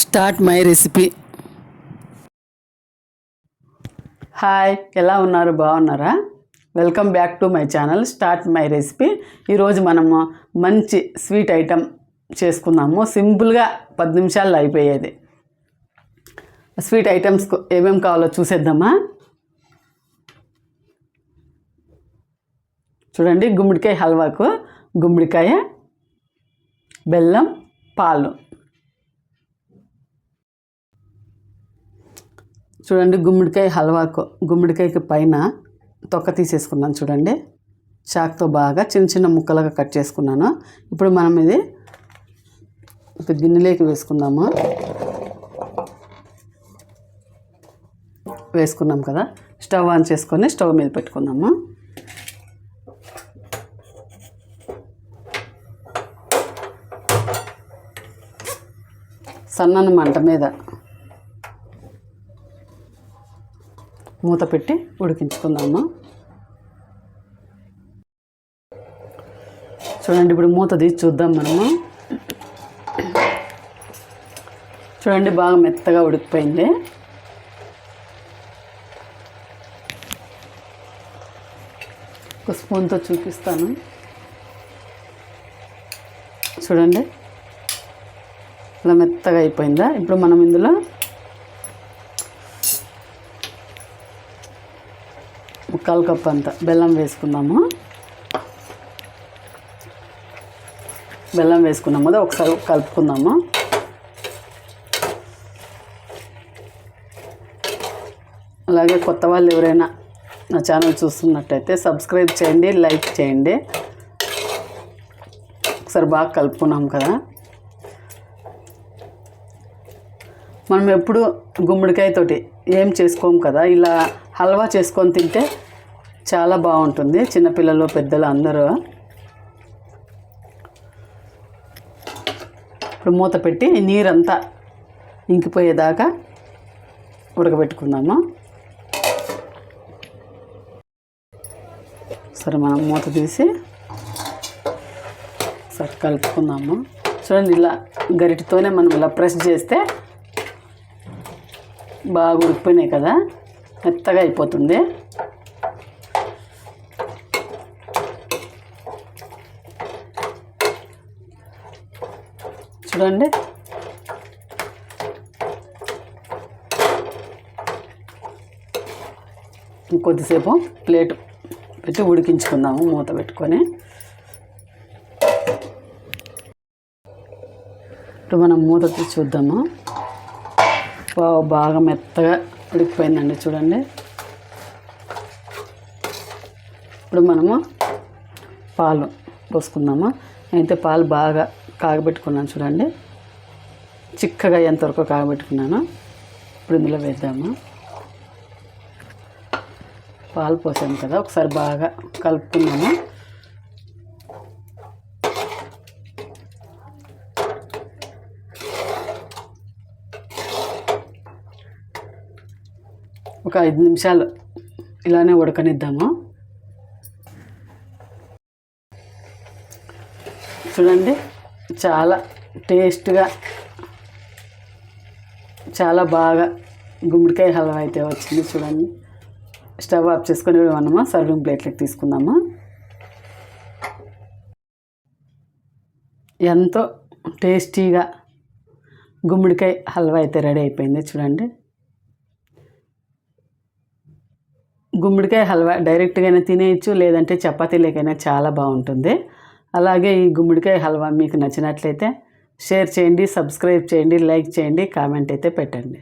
Start my recipe. Hi ఎలా ఉన్నారు? బాగున్నారా? Welcome back to my channel start my recipe. ఈరోజు మనము మంచి స్వీట్ ఐటెం చేసుకున్నాము సింపుల్గా పది నిమిషాల్లో అయిపోయేది. స్వీట్ ఐటమ్స్ ఏమేమి కావాలో చూసేద్దామా? చూడండి గుమ్మడికాయ హల్వాకు గుమ్మడికాయ బెల్లం పాలు. చూడండి గుమ్మడికాయ హల్వాకు గుమ్మడికాయకి పైన తొక్క తీసేసుకున్నాను చూడండి. చాక్తో బాగా చిన్న చిన్న ముక్కలుగా కట్ చేసుకున్నాను. ఇప్పుడు మనం ఇది ఒక గిన్నెలోకి వేసుకుందాము. వేసుకున్నాం కదా స్టవ్ ఆన్ చేసుకొని స్టవ్ మీద పెట్టుకుందాము. సన్నని మంట మీద మూత పెట్టి ఉడికించుకుందాము? చూడండి ఇప్పుడు మూత తీసి చూద్దాం మనము. చూడండి బాగా మెత్తగా ఉడికిపోయింది. ఒక స్పూన్తో చూపిస్తాను. చూడండి ఇలా మెత్తగా అయిపోయిందా? ఇప్పుడు మనం ఇందులో ముక్కాలు కప్పు అంత. బెల్లం వేసుకుందాము. బెల్లం వేసుకున్నాము కదా ఒకసారి కలుపుకుందాము. అలాగే కొత్త వాళ్ళు ఎవరైనా నా ఛానల్ చూస్తున్నట్టయితే సబ్స్క్రైబ్ చేయండి లైక్ చేయండి. ఒకసారి బాగా కలుపుకున్నాం కదా. మనం ఎప్పుడు గుమ్మడికాయతోటి ఏం చేసుకోము కదా ఇలా హల్వా చేసుకొని తింటే చాలా బాగుంటుంది. చిన్నపిల్లలు పెద్దలు అందరూ. ఇప్పుడు మూత పెట్టి నీరంతా ఇంకిపోయేదాకా ఉడకబెట్టుకుందాము? సరే మనం మూత తీసి సరే కలుపుకుందాము? చూడండి ఇలా గరిటితోనే మనం ఇలా ప్రెస్ చేస్తే బాగా ఉడికిపోయినాయి కదా. మెత్తగా అయిపోతుంది. చూడండి. ఇంకొద్దిసేపు ప్లేట్ పెట్టి ఉడికించుకుందాము మూత పెట్టుకొని. ఇప్పుడు మనం మూత తీసి చూద్దాము? బాగా మెత్తగా ఉడికిపోయిందండి చూడండి. ఇప్పుడు మనము పాలు పోసుకుందాము? అయితే పాలు బాగా కాగబెట్టుకున్నాను చూడండి. చిక్కగా ఎంతవరకు కాగబెట్టుకున్నాను. ఇప్పుడు ఇందులో వేద్దాము. పాలు పోసాము కదా ఒకసారి బాగా కలుపుకున్నాము ఒక ఐదు నిమిషాలు ఇలానే ఉడకనిద్దాము. చూడండి చాలా టేస్ట్గా చాలా బాగా గుమ్మడికాయ హల్వా అయితే వచ్చింది చూడండి. స్టవ్ ఆఫ్ చేసుకొని మనము సర్వింగ్ ప్లేట్లకు తీసుకుందాము? ఎంతో టేస్టీగా గుమ్మడికాయ హల్వా అయితే రెడీ అయిపోయింది చూడండి. గుమ్మడికాయ హల్వా డైరెక్ట్గానే తినేయచ్చు లేదంటే చపాతీలకైనా చాలా బాగుంటుంది. అలాగే ఈ గుమ్మడికాయ హల్వా మీకు నచ్చినట్లయితే షేర్ చేయండి సబ్స్క్రైబ్ చేయండి లైక్ చేయండి కామెంట్ అయితే పెట్టండి.